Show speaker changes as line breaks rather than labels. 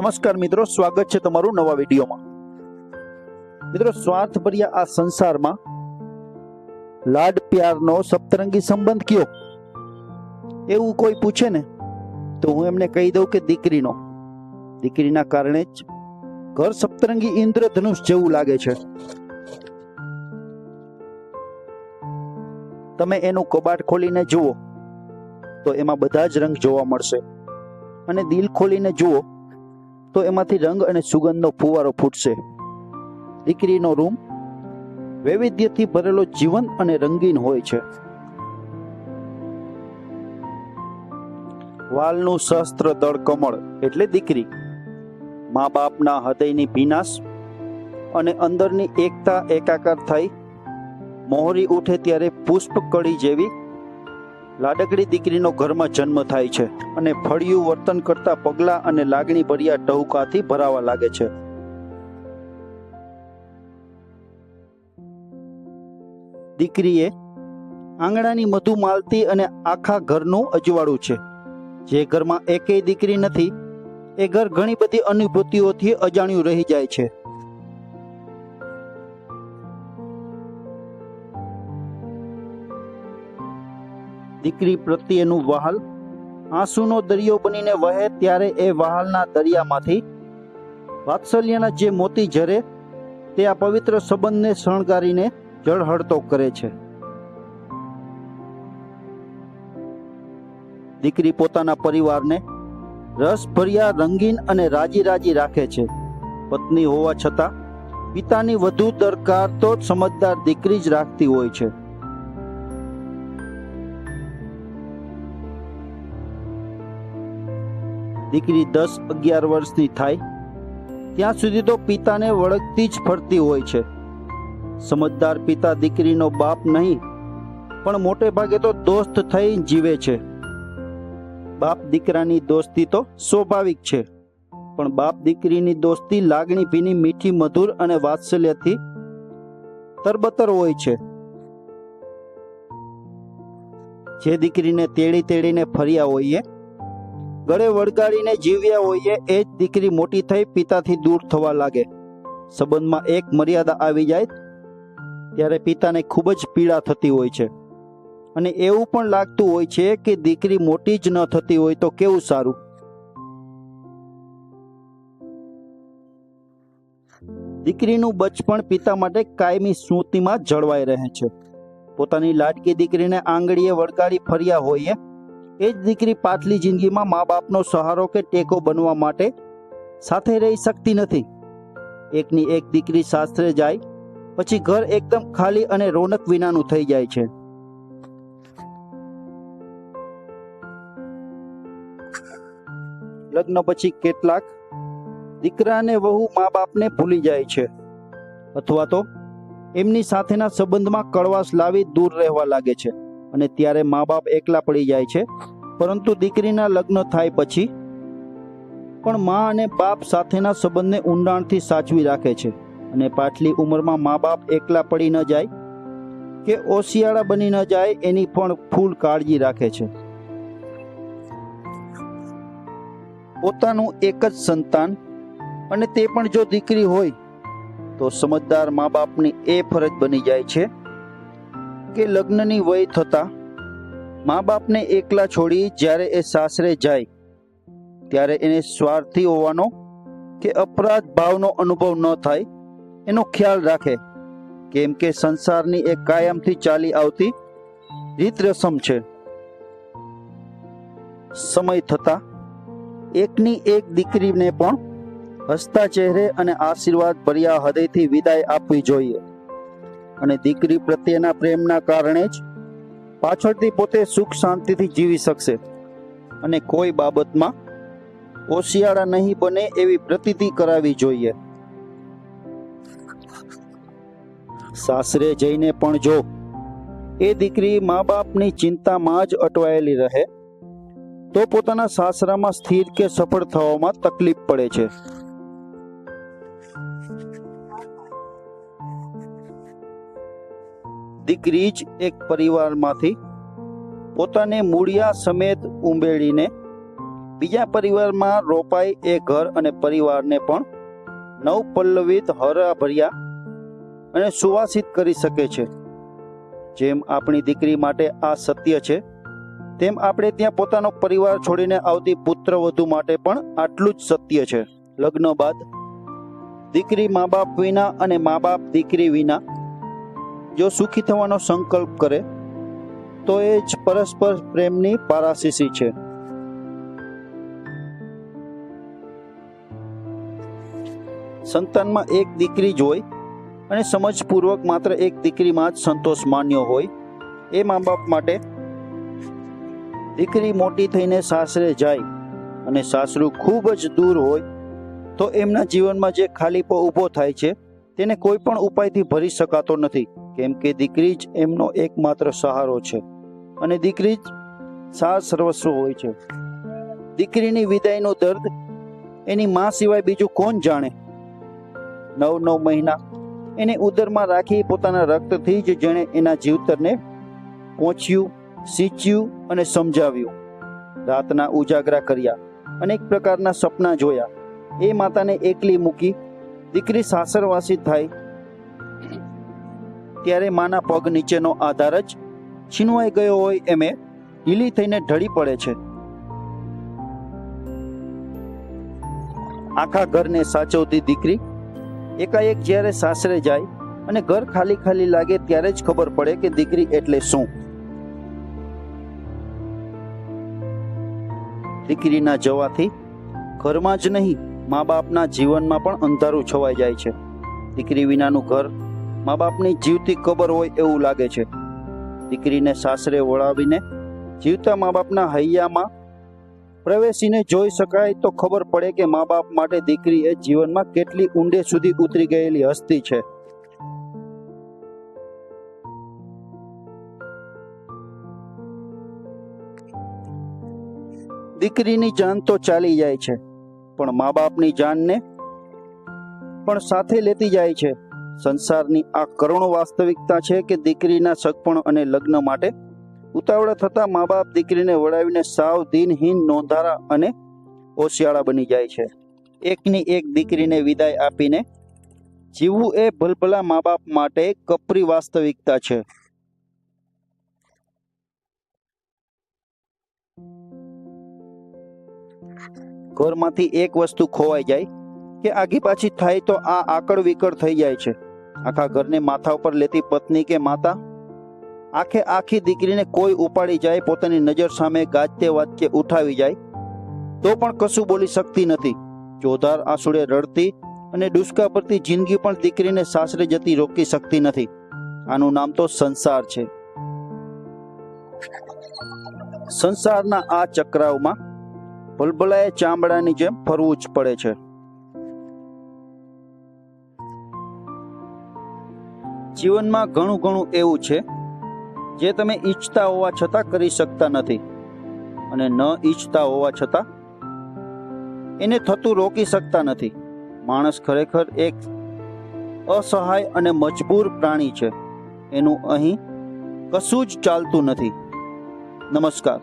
નમસ્કાર મિત્રો, સ્વાગત છે તમારું નવા વિડીયોમાં. મિત્રો, સ્વાર્થભર્યા આ સંસારમાં લાડ પ્યારનો સપ્તરંગી સંબંધ કયો? એવું કોઈ પૂછે ને, તો હું એમને કહી દઉં કે દીકરીનો. દીકરીના કારણે જ ઘર સપ્તરંગી ઇન્દ્રધનુષ જેવું લાગે છે. તમે એનું કબાટ ખોલીને જુઓ, તો એમાં બધા જ રંગ જોવા મળશે. અને દિલ ખોલીને જુઓ તો એમાંથી રંગ અને સુગંધનો ફુવારો ફૂટશે. દીકરીનો રૂમ વૈવિધ્યથી ભરેલો જીવન અને રંગીન હોય છે. વાલનું શસ્ત્ર દળ કમળ એટલે દીકરી. મા બાપના હૃદયની ભીનાશ અને અંદરની એકતા એકાકાર થઈ. મોહરી ઉઠે ત્યારે પુષ્પ કળી જેવી લાડકડી દીકરીનો ઘરમાં જન્મ થાય છે અને ફળિયું વર્તન કરતા પગલા અને લાગણી ભર્યા ટહુકાથી ભરાવા લાગે છે. દીકરીએ આંગણાની મધુ માલતી અને આખા ઘરનું અજવાળું છે. જે ઘરમાં એકેય દીકરી નથી, એ ઘર ઘણી બધી અનુભૂતિઓથી અજાણ્યું રહી જાય છે. દીકરી પ્રત્યેનું વહાલ. આંસુનો દરિયો બનીને વહે ત્યારે એ વહાલના દરિયામાંથી વાત્સલ્યના જે મોતી ઝરે, તે આ પવિત્ર સંબંધને શણગારીને જળહળતો કરે છે. દીકરી પોતાના પરિવારને રસભર્યા રંગીન અને રાજી રાજી રાખે છે. પત્ની હોવા છતાં, પિતાની વધુ દરકાર તો સમજદાર દીકરી જ રાખતી હોય છે. દીકરી દસ અગિયાર વર્ષની થાય, ત્યાં સુધી તો પિતાને વળગતી જ ફરતી હોય છે. સમજદાર પિતા દીકરીનો બાપ નહીં, પણ મોટે ભાગે તો દોસ્ત થઈ જીવે છે. બાપ દીકરાની દોસ્તી તો સ્વાભાવિક છે, પણ બાપ દીકરીની દોસ્તી લાગણી ભીની મીઠી, મધુર અને વાત્સલ્યથી તરબતર હોય છે. જે દીકરીને તેડી તેડીને ફર્યા હોઈએ ગળે વળગાડીને જીવ્યા હોઈએ એ જ દીકરી મોટી થઈ પિતાથી દૂર થવા લાગે. સંબંધમાં એક મર્યાદા આવી જાય ત્યારે પિતાને ખૂબ જ પીડા થતી હોય છે. અને એવું પણ લાગતું હોય છે કે દીકરી મોટી જ ન થતી હોય તો કેવું સારું? દીકરીનું બચપણ પિતા માટે કાયમી સ્મૃતિમાં જળવાઈ રહે છે. પોતાની લાડકી દીકરીને આંગળીએ વળગાડી ફર્યા હોઈએ એ જ દીકરી પાછલી જિંદગીમાં મા બાપનો સહારો કે ટેકો બનવા માટે સાથે રહી શકતી નથી. એકની એક દીકરી શાસ્ત્રે જાય, પછી ઘર એકદમ ખાલી અને રોનક વિનાનું થઈ જાય છે. લગ્ન પછી કેટલાક દીકરાને વહુ મા બાપને ભૂલી જાય છે, અથવા તો એમની સાથેના સંબંધમાં કડવાશ લાવી દૂર રહેવા લાગે છે. અને ત્યારે મા બાપ એકલા પડી જાય છે. પરંતુ દીકરીના લગ્ન થાય પછી પણ મા અને બાપ સાથેના સંબંધને ઊંડાણથી સાચવી રાખે છે. અને પાછલી ઉંમરમાં મા બાપ એકલા પડી ન જાય કે ઓશિયાળા બની ન જાય એની પણ ફૂલ કાળજી રાખે છે. પોતાનું એક જ સંતાન અને તે પણ જો દીકરી હોય તો સમજદાર મા બાપની એ ફરજ બની જાય છે કે લગ્નની વય થતા મા બાપને એકલા છોડી જ્યારે એ સાસરે જાય, ત્યારે એને સ્વાર્થી હોવાનો કે અપરાધ ભાવનો અનુભવ ન થાય, એનો ખ્યાલ રાખે. કેમ કે સંસારની એ કાયમથી ચાલી આવતી રીત રસમ છે. સમય થતા એકની એક દીકરીને પણ હસતા ચહેરે અને આશીર્વાદ ભર્યા હૃદયથી વિદાય આપવી જોઈએ. અને દીકરી પ્રત્યેના પ્રેમના કારણે જ પાછળથી પોતે સુખ શાંતિથી જીવી શકશે. અને કોઈ બાબતમાં ઓશિયાળા નહીં બને એવી પ્રતીતિ કરાવી જોઈએ. સાસરે જઈને પણ જો એ દીકરી મા બાપની ચિંતામાં જ અટવાયેલી રહે, તો પોતાના સાસરામાં સ્થિર કે સફળ થવામાં તકલીફ પડે છે. દીકરી જ એક પરિવારમાંથી પોતાને મૂળિયા સમેત ઉંબેડીને બીજા પરિવારમાં રોપાય એ ઘર અને પરિવારને પણ નવપલ્લવિત હરાભર્યા અને સુવાસિત કરી શકે છે. જેમ આપણી દીકરી માટે આ સત્ય છે, તેમ આપણે ત્યાં પોતાનો પરિવાર છોડીને આવતી પુત્ર વધુ માટે પણ આટલું જ સત્ય છે. લગ્ન બાદ દીકરી મા બાપ વિના અને મા બાપ દીકરી વિના જો સુખી થવાનો સંકલ્પ કરે, તો એ જ પરસ્પર પ્રેમની પારાશીસી છે. સંતાનમાં એક દીકરી જ હોય અને સમજપૂર્વક માત્ર એક દીકરીમાં જ સંતોષ માન્યો હોય, એ મા બાપ માટે દીકરી મોટી થઈને સાસરે જાય અને સાસરું ખૂબ જ દૂર હોય, તો એમના જીવનમાં જે ખાલીપો ઊભો થાય છે, તેને કોઈ પણ ઉપાયથી ભરી શકાતો નથી. કેમ કે દીકરી જ એમનો એકમાત્ર સહારો છે અને દીકરી જ સાર સર્વસ્વ હોય છે. દીકરીની વિદાયનો દર્દ એની માં સિવાય બીજું કોણ જાણે? નવ નવ મહિના એને ઉદરમાં રાખી પોતાના રક્તથી જ જેણે એના જીવતરને પહોંચ્યું સિંચ્યું અને સમજાવ્યું. રાતના ઉજાગરા કર્યા, અનેક પ્રકારના સપના જોયા. એ માતાને એકલી મૂકી દીકરી સાસરવાસી થાય ત્યારે માના પગ નીચેનો આધાર જ છીનવાઈ ગયો હોય એમે ઢીલી થઈને ઢળી પડે છે. આખા ઘરને સાચવતી દીકરી એકાએક જ્યારે સાસરે જાય અને ઘર ખાલી ખાલી લાગે ત્યારે જ ખબર પડે કે દીકરી એટલે શું. દીકરીના જવાથી ઘરમાં જ નહીં, મા બાપના જીવનમાં પણ અંધારું છવાઈ જાય છે. દીકરી વિનાનું ઘર મા બાપની જીવતી કબર હોય એવું લાગે છે. દીકરીને સાસરે વળાવીને જીવતા મા બાપના હૈયામાં પ્રવેશીને જોઈ શકાય તો ખબર પડે કે મા બાપ માટે દીકરી એ જીવનમાં કેટલી ઊંડે સુધી ઉતરી ગયેલી હસ્તી છે. દીકરીની જાન તો ચાલી જાય છે, પણ મા બાપની જાનને પણ સાથે લેતી જાય છે. સંસારની આ કરુણ વાસ્તવિકતા છે કે દીકરીના સગપણ અને લગ્ન માટે ઉતાવળા થતા મા બાપ દીકરીને વળાવીને સાવ દિનહીન નોંધારા અને ઓશિયાળા બની જાય છે. એકની એક દીકરીને વિદાય આપીને જીવવું એ ભલભલા મા બાપ માટે કપરી વાસ્તવિકતા છે. ઘરમાંથી એક વસ્તુ ખોવાઈ જાય કે આગી પાછી થાય તો આ આકળ વિકળ થઈ જાય છે. આખા ઘરને માથા ઉપર લેતી પત્ની કે માતા? આખે આખી દીકરીને કોઈ ઉપાડી જાય, પોતાની નજર સામે ગાજતે વાજતે ઉઠાવી જાય? તો પણ કશું બોલી શકતી નથી. જોધાર આંસુડે રડતી અને ડુસકા પરથી જિંદગી પણ દીકરીને સાસરે જતી રોકી શકતી નથી. આનું નામ તો સંસાર છે. સંસારના આ ચક્રાવમાં ભલભલાએ ચામડાની જેમ ફરવું જ પડે છે. જીવનમાં ઘણું ઘણું એવું છે, જે તમે ઈચ્છતા હોવા છતાં કરી શકતા નથી અને ન ઈચ્છતા હોવા છતાં એને થતું રોકી શકતા નથી. માણસ ખરેખર એક અસહાય અને મજબૂર પ્રાણી છે. એનું અહીં કશું જ ચાલતું નથી. નમસ્કાર.